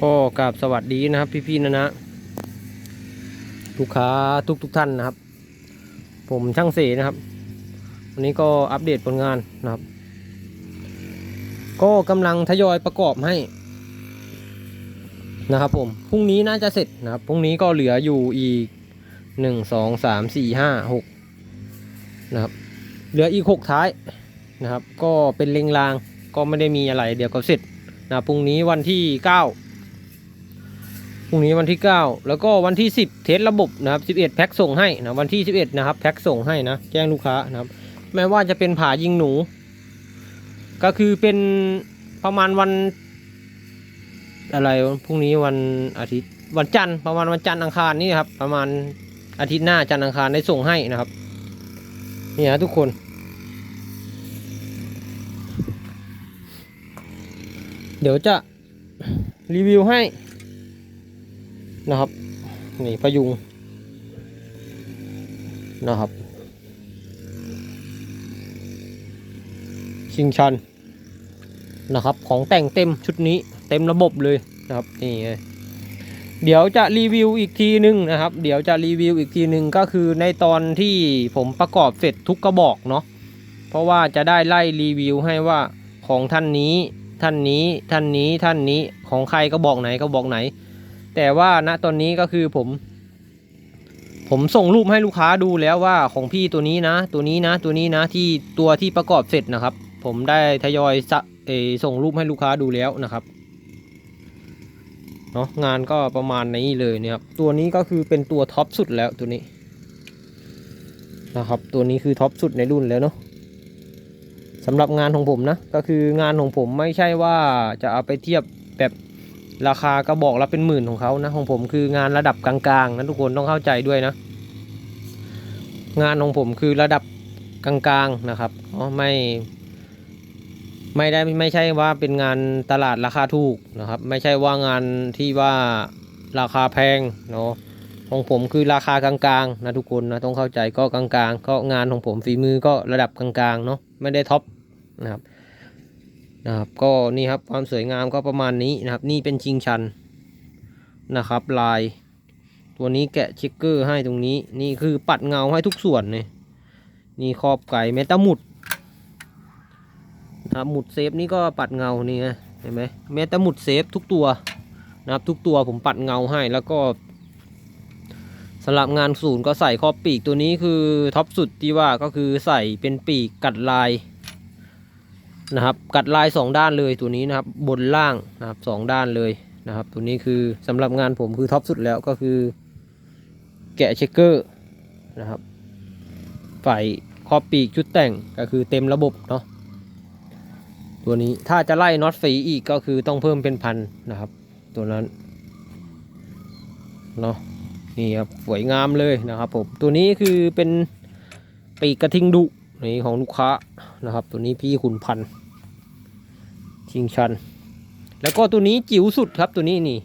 ก็กราบสวัสดีนะครับ พี่ๆนะนะลูกค้าทุกทุกๆท่านนะครับ ผมช่างเสนะครับ วันนี้ก็อัปเดตผลงานนะครับ ก็กำลังทยอยประกอบให้นะครับผมพรุ่งนี้น่าจะเสร็จนะครับพรุ่งนี้ก็เหลืออยู่อีกหนึ่งสองสามสี่ห้าหกนะครับ เหลืออีกหกท้ายนะครับ ก็เป็นเลงรางก็ไม่ได้มีอะไรเดี๋ยวก็เสร็จนะพรุ่งนี้วันที่เก้า พรุ่งนี้วันที่ 9 แล้วก็วันที่ 10 เทสระบบนะครับ 11 แพ็คส่งให้นะวันที่ 11 นะครับ แพ็คส่งให้นะ แจ้งลูกค้านะครับ แม้ว่าจะเป็นผายิงหนู ก็คือเป็นประมาณวัน อะไรพรุ่งนี้วันอาทิตย์วันจันทร์ประมาณวันจันทร์อังคารนี่ครับ ประมาณอาทิตย์หน้าจันทร์อังคารได้ส่งให้นะครับนี่นะทุกคน เดี๋ยวจะรีวิวให้ นะครับ นี่พยุงนะครับ ชิงชันนะครับ ของแต่งเต็มชุดนี้เต็มระบบเลยนะครับนี่เดี๋ยวจะรีวิวอีกทีหนึ่งนะครับ เดี๋ยวจะรีวิวอีกทีหนึ่งก็คือในตอนที่ผมประกอบเสร็จทุกกระบอกเนาะเพราะว่าจะได้ไล่รีวิวให้ว่าของท่านนี้ท่านนี้ท่านนี้ท่านนี้ของใครก็บอกไหนก็บอกไหน แต่ว่าณตอนนี้ก็คือผม ผมส่งรูปให้ลูกค้าดูแล้วว่าของพี่ตัวนี้นะ ตัวนี้นะ ตัวนี้นะที่ตัวที่ประกอบเสร็จนะครับ ผมได้ทยอยส,ส่งรูปให้ลูกค้าดูแล้วนะครับเนาะงานก็ประมาณนี้เลยเนี่ยครับตัวนี้ก็คือเป็นตัวท็อปสุดแล้วตัวนี้นะครับตัวนี้คือท็อปสุดในรุ่นแล้วเนาะสำหรับงานของผมนะก็คืองานของผมไม่ใช่ว่าจะเอาไปเทียบแบบ ราคากระบอกละเป็นหมื่นของเขานะของผมคืองานระดับกลางๆนะทุกคนต้องเข้าใจด้วยนะ งานของผมคือระดับกลางๆนะครับอ๋อไม่ไม่ได้ไม่ใช่ว่าเป็นงานตลาดราคาถูกนะครับ ไม่ใช่ว่างานที่ว่าราคาแพงเนาะของผมคือราคากลางๆนะทุกคนนะต้องเข้าใจก็กลางๆ ก็งานของผมฝีมือก็ระดับกลางๆเนาะไม่ได้ท็อปนะครับ นะครับ ก็นี่ครับความสวยงามก็ประมาณนี้นะครับ นี่เป็นชิงชันนะครับ ลาย ตัวนี้แกะเช็คเกอร์ให้ตรงนี้ นี่คือปัดเงาให้ทุกส่วนเลยนี่ครอบไก่เมตาหมุดนะครับหมุดเซฟนี่ก็ปัดเงานี่ไงเห็นไหมเมตาหมุดเซฟทุกตัวนะครับทุกตัวผมปัดเงาให้แล้วก็สำหรับงานศูนย์ก็ใส่ครอบปีกตัวนี้คือท็อปสุดที่ว่าก็คือใส่เป็นปีกกัดลาย นะครับกัดลายสองด้านเลยตัวนี้นะครับบนล่างนะครับสองด้านเลยนะครับตัวนี้คือสำหรับงานผมคือท็อปสุดแล้วก็คือ แกะเช็คเกอร์นะครับฝ่ายคอบปีกชุดแต่งก็คือเต็มระบบเนาะตัวนี้ถ้าจะไล่น็อตสีอีกก็คือต้องเพิ่มเป็นพันนะครับ ตัวนั้นเนาะนี่ครับสวยงามเลยนะครับผมตัวนี้คือเป็นปีกกระทิงดุนี่ของลูกค้า นะครับ ตัวนี้พี่ขุนพันธ์ชิงชัน แล้วก็ตัวนี้จิ๋วสุดครับตัวนี้นี่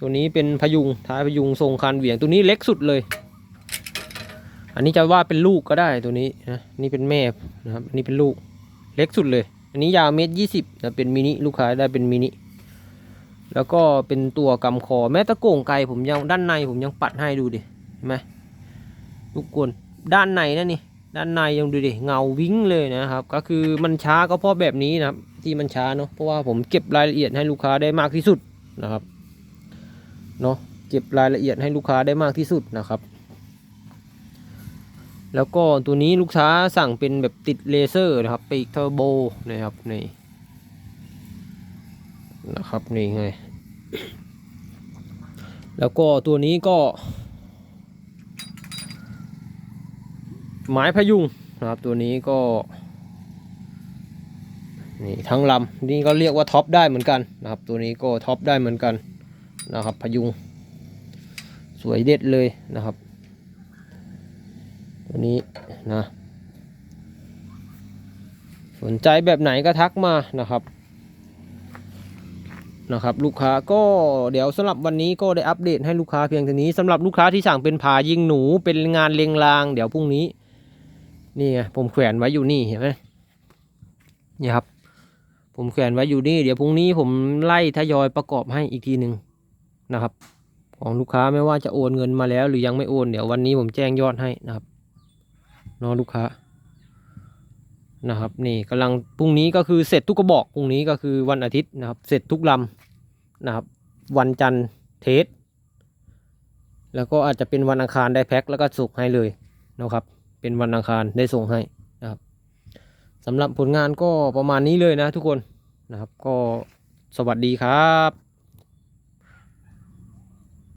ตัวนี้เป็นพยุงท้ายพยุงทรงคันเหวี่ยงตัวนี้เล็กสุดเลย อันนี้จะว่าเป็นลูกก็ได้ตัวนี้นะนี่เป็นแม่นะครับอันนี้เป็นลูกเล็กสุดเลย อันนี้ยาวเมตรยี่สิบนะเป็นมินิลูกค้าได้เป็นมินิแล้วก็เป็นตัวกำคอแม้ตะโก่งไกผมยังด้านในผมยังปัดให้ดูดิเห็นไหมทุกคนด้านในนั่นนี่ ด้านในยังดูดิเงาวิ้งเลยนะครับ ก็คือมันช้าก็เพราะแบบนี้นะครับ ที่มันช้าเนาะเพราะว่าผมเก็บรายละเอียดให้ลูกค้าได้มากที่สุดนะครับเนาะเก็บรายละเอียดให้ลูกค้าได้มากที่สุดนะครับ แล้วก็ตัวนี้ลูกค้าสั่งเป็นแบบติดเลเซอร์นะครับปีกเทอร์โบนะครับนี่นะครับนี่ไง แล้วก็ตัวนี้ก็ ไม้พยุงนะครับตัวนี้ก็นี่ทั้งลำนี่ก็เรียกว่าท็อปได้เหมือนกันนะครับ ตัวนี้ก็ท็อปได้เหมือนกันนะครับ พยุง สวยเด็ดเลยนะครับ ตัวนี้นะสนใจแบบไหนก็ทักมานะครับนะครับลูกค้าก็เดี๋ยวสำหรับวันนี้ก็ได้อัปเดตให้ลูกค้าเพียงเท่านี้สำหรับลูกค้าที่สั่งเป็นผายิงหนูเป็นงานเลงราง เดี๋ยวพรุ่งนี้ นี่ไงผมแขวนไว้อยู่นี่เห็นไหมนี่ครับ ผมแขวนไว้อยู่นี่ เดี๋ยวพรุ่งนี้ผมไล่ทยอยประกอบให้อีกทีหนึ่งนะครับ ของลูกค้าไม่ว่าจะโอนเงินมาแล้ว หรือยังไม่โอนเดี๋ยววันนี้ผมแจ้งยอดให้นะครับน้องลูกค้านะครับนี่กำลังพรุ่งนี้ก็คือเสร็จทุกกระบอกพรุ่งนี้ก็คือวันอาทิตย์นะครับ เสร็จทุกลำนะครับ วันจันทร์เทส แล้วก็อาจจะเป็นวันอังคารได้แพ็คแล้วก็ส่งให้เลยนะครับ เป็นวันอังคารได้ส่งให้นะครับสำหรับผลงานก็ประมาณนี้เลยนะทุกคนนะครับ ก็สวัสดีครับ